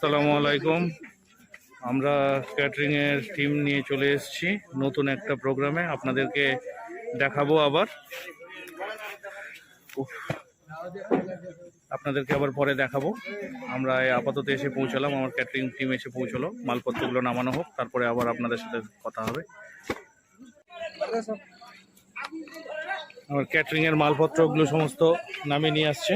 আসসালামু আলাইকুম। আমরা ক্যাটারিংয়ের টিম নিয়ে চলে এসেছি নতুন একটা প্রোগ্রামে আপনাদেরকে দেখাবো আবার। আপনাদেরকে আবার পরে দেখাবো। আমরা আপাতত এসে পৌঁছালাম, আমার ক্যাটারিং টিম এসে পৌঁছলো। মালপত্রগুলো নামানো হোক, তারপরে আবার আপনাদের সাথে কথা হবে। আমার ক্যাটারিংয়ের মালপত্রগুলো সমস্ত নামিয়ে নিয়ে আসছে।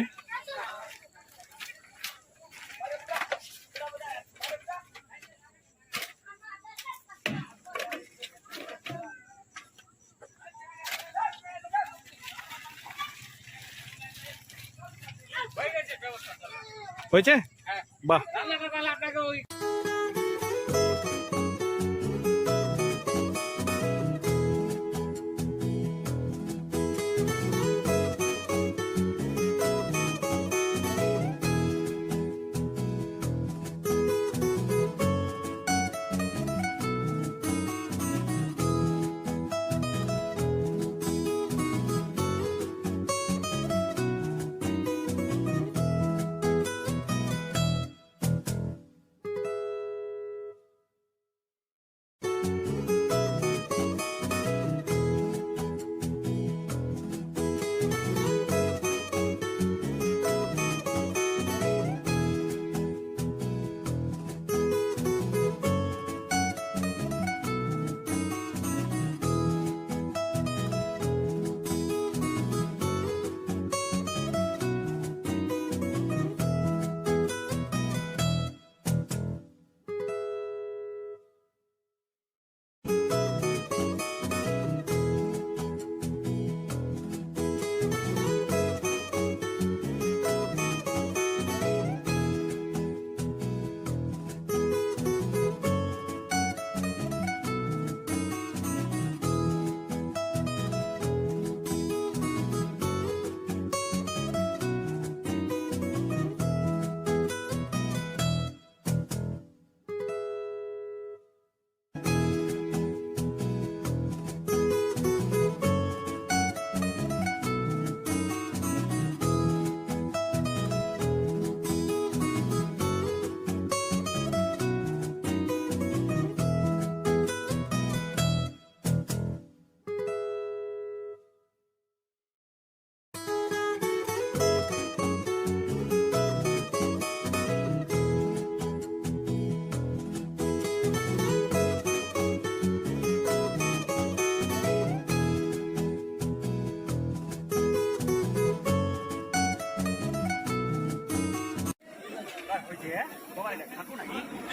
হয়েছে? বাহ।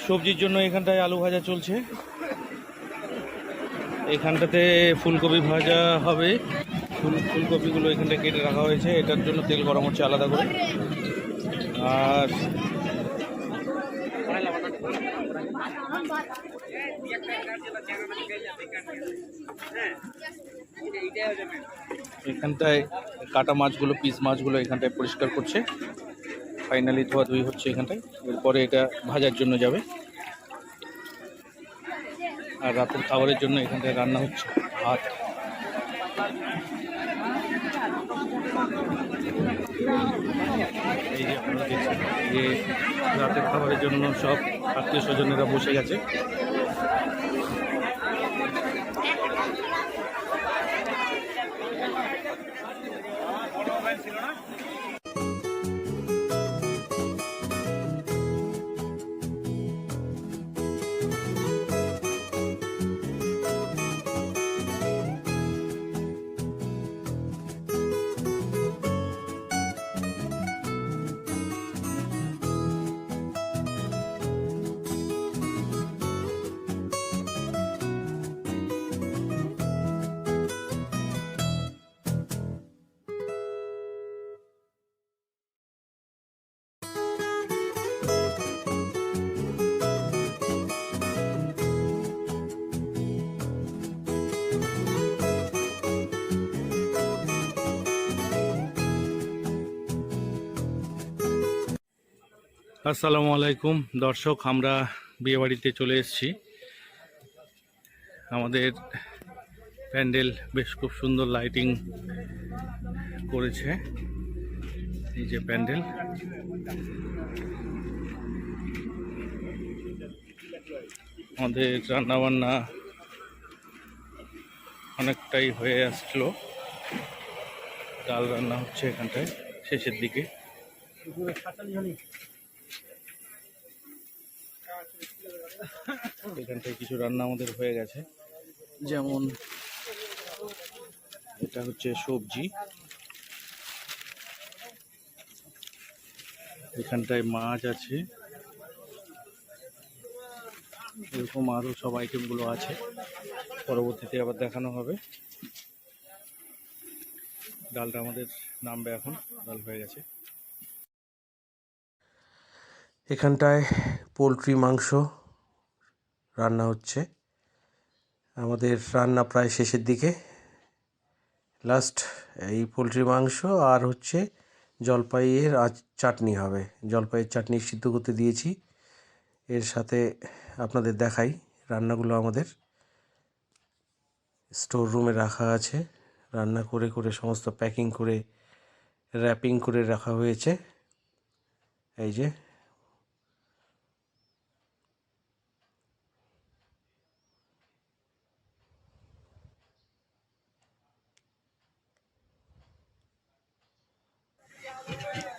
সবজির জন্য এখানটায় আলু ভাজা চলছে। এখানটাতে ফুলকপি ভাজা হবে। ফুল, ফুলকপিগুলো এখানটায় কেটে রাখা হয়েছে। এটার জন্য তেল গরম হচ্ছে আলাদা করে। আর এখানটায় কাটা মাছগুলো, পিস মাছগুলো এখানটায় পরিষ্কার করছে। ফাইনালি ধোয়াধুয়ি হচ্ছে এখানটায়। এরপরে এটা ভাজার জন্য যাবে। আর রাতের খাবারের জন্য এখানটায় রান্না হচ্ছে ভাত। এই যে আপনারা দেখছেন যে রাতের খাবারের জন্য সব আত্মীয় স্বজনেরা বসে গেছে। আসসালামু আলাইকুম। দর্শক, আমরা বিয়েবাড়িতে চলে এসেছি। আমাদের প্যান্ডেল বেশ খুব সুন্দর লাইটিং করেছে। এই যে প্যান্ডেল। আমাদের রান্না বান্না অনেকটাই হয়ে আসছিল ডাল রান্না হচ্ছে এখানটায়, শেষের দিকে। এখানটায় কিছু রান্না আমাদের হয়ে গেছে। যেমন এটা হচ্ছে সবজি। এখানটায় মাছ আছে। এরকম আরও সব আইটেমগুলো আছে। পরবর্তীতে আবার দেখানো হবে। ডালটা আমাদের নামবে এখন। ডাল হয়ে গেছে। এখানটায় পোলট্রি মাংস। রান্না হচ্ছে। আমাদের রান্না প্রায় শেষের দিকে। লাস্ট এই পোলট্রি মাংস আর হচ্ছে জলপাইয়ের আজ চাটনি হবে। জলপাইয়ের চাটনি সিদ্ধ করতে দিয়েছি। এর সাথে আপনাদের দেখাই রান্নাগুলো আমাদের। স্টোর রুমে রাখা আছে। রান্না করে করে সমস্ত প্যাকিং করে র্যাপিং করে রাখা হয়েছে। এই যে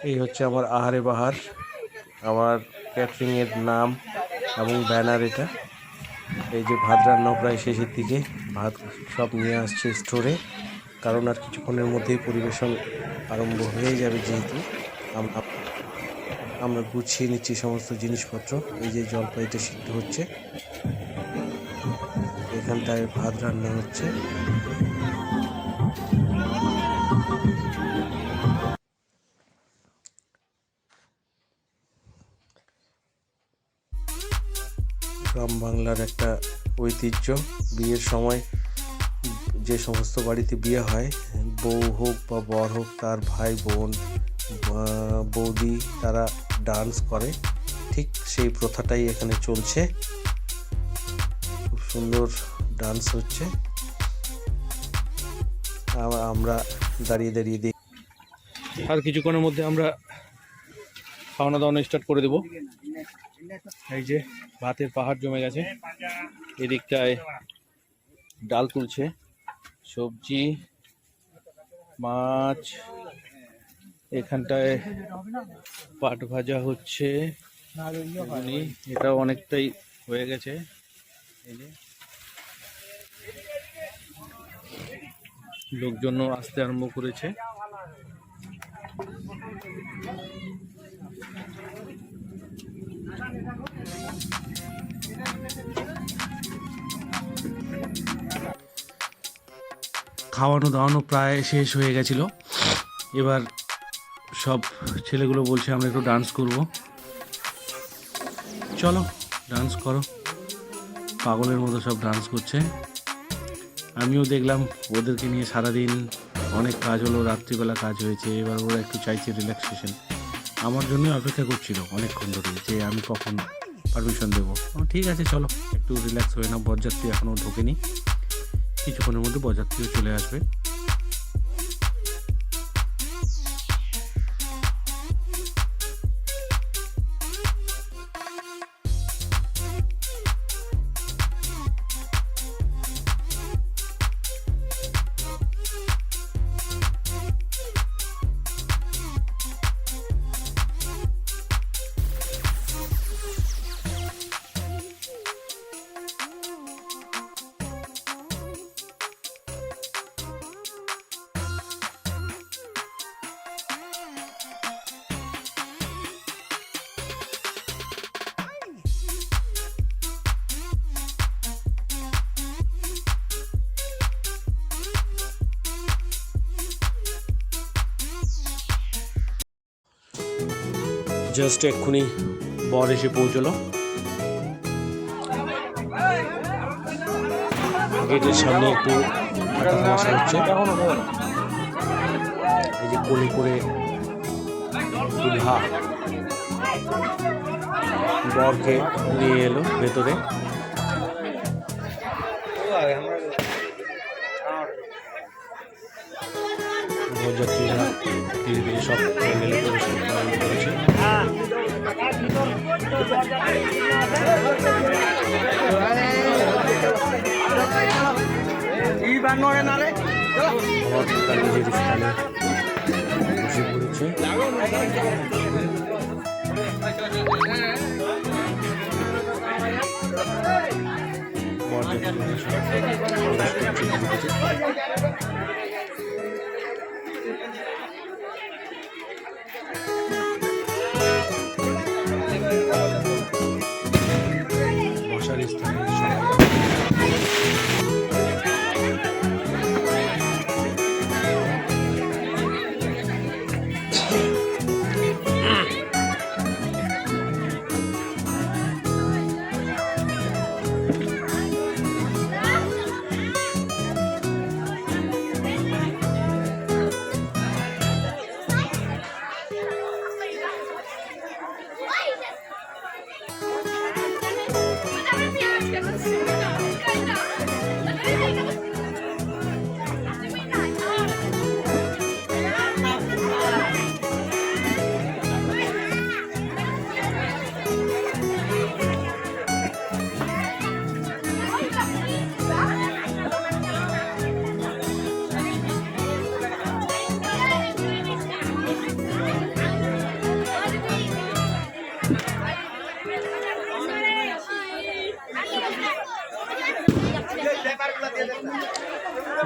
এই হচ্ছে আমার আহারে বাহার, আমার ক্যাটারিংয়ের নাম এবং ব্যানার এটা। এই যে ভাত রান্না প্রায় শেষের দিকে, ভাত সব নিয়ে আসছে স্টোরে কারণ আর কিছুক্ষণের মধ্যেই পরিবেশন আরম্ভ হয়ে যাবে যেহেতু। আম- আম- আমরা গুছিয়ে নিচ্ছি সমস্ত জিনিসপত্র। এই যে জলপাইটা সিদ্ধ হচ্ছে। এখানটায় ভাত রান্না হচ্ছে। গ্রাম বাংলার একটা ঐতিহ্য। বিয়ের সময় যে সমস্ত বাড়িতে বিয়ে হয়, বউ হোক বা বর হোক, তার ভাই, বোন বৌদি, তারা ডান্স করে। ঠিক সেই প্রথাটাই এখানে চলছে। খুব সুন্দর ডান্স হচ্ছে। আমরা দাঁড়িয়ে দাঁড়িয়ে দেখি। আর কিছুক্ষণের মধ্যে আমরা খাওয়ানো দাওয়ানো স্টার্ট করে দেব। এই যে ভাতের পাহাড় জমে গেছে। এদিকটায় ডাল তুলছে। সবজি, মাছ, এখানটায় পাট ভাজা হচ্ছে। এটাও অনেকটাই হয়ে গেছে। যে লোকজনও আসতে আরম্ভ করেছে। খাওয়ানো দাওয়ানো প্রায় শেষ হয়ে গেছিল। এবার সব ছেলেগুলো বলছে, আমরা একটু ডান্স করব। চলো ডান্স করো। পাগলের মতো সব ডান্স করছে। আমিও দেখলাম, ওদেরকে নিয়ে সারাদিন অনেক কাজ হলো, রাত্রিবেলা কাজ হয়েছে। এবার ওরা একটু চাইছে রিল্যাক্সেশন আমার জন্য অপেক্ষা করছিল অনেকক্ষণ ধরে যে আমি কখন পারমিশন দেবো। ঠিক আছে, চলো। একটু রিল্যাক্স হয়ে না বরযাত্রী এখনও ঢোকেনি। কিছুক্ষণের মধ্যে বরযাত্রীও চলে আসবে। জাস্ট এক্ষুনি বর এসে পৌঁছলো। গেটের সামনে একটু তামাশা হচ্ছে। এই যে কোলে করে দুলহা বরকে নিয়ে এলো ভেতরে। সব করেছে। আমার তার নিজের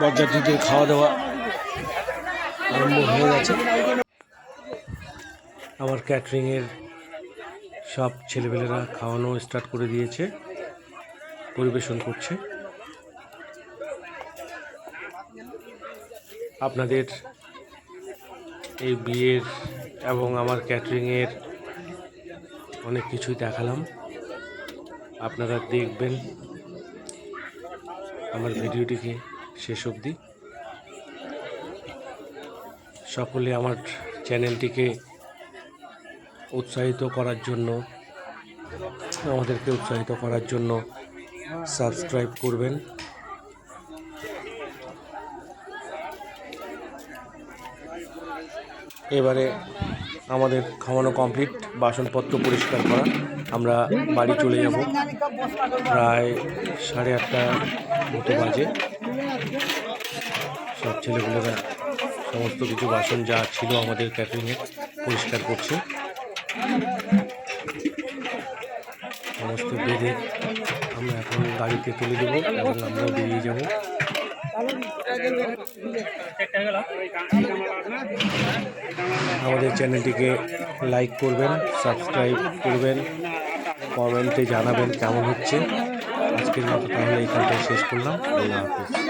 বরযাত্রীদের খাওয়া দাওয়া আরম্ভ হয়ে গেছে। আমার ক্যাটারিংয়ের সব ছেলেপেলেরা খাওয়ানো স্টার্ট করে দিয়েছে, পরিবেশন করছে। আপনাদের এই বিয়ের এবং আমার ক্যাটারিংয়ের অনেক কিছুই দেখালাম। আপনারা দেখবেন আমার ভিডিওটিকে। শেষ অবধি। সকলে আমার চ্যানেলটিকে উৎসাহিত করার জন্য, আমাদেরকে উৎসাহিত করার জন্য সাবস্ক্রাইব করবেন। এবারে আমাদের খাওয়ানো কমপ্লিট, বাসনপত্র পরিষ্কার করা। আমরা বাড়ি চলে যাব। প্রায় সাড়ে আটটা মতো বাজে। সব ছেলেগুলোরা সমস্ত কিছু বাসন যা ছিল আমাদের ক্যাটারিংয়ে পরিষ্কার করছে। সমস্ত বেঁধে আমরা এখন গাড়িতে তুলে দেবো এবং আমরাও বেরিয়ে যাব। আমাদের চ্যানেলটিকে লাইক করবেন, সাবস্ক্রাইব করবেন, কমেন্টে জানাবেন কেমন হচ্ছে। আজকের মতো তাহলে এখানটায় শেষ করলাম। আল্লাহ হাফিজ।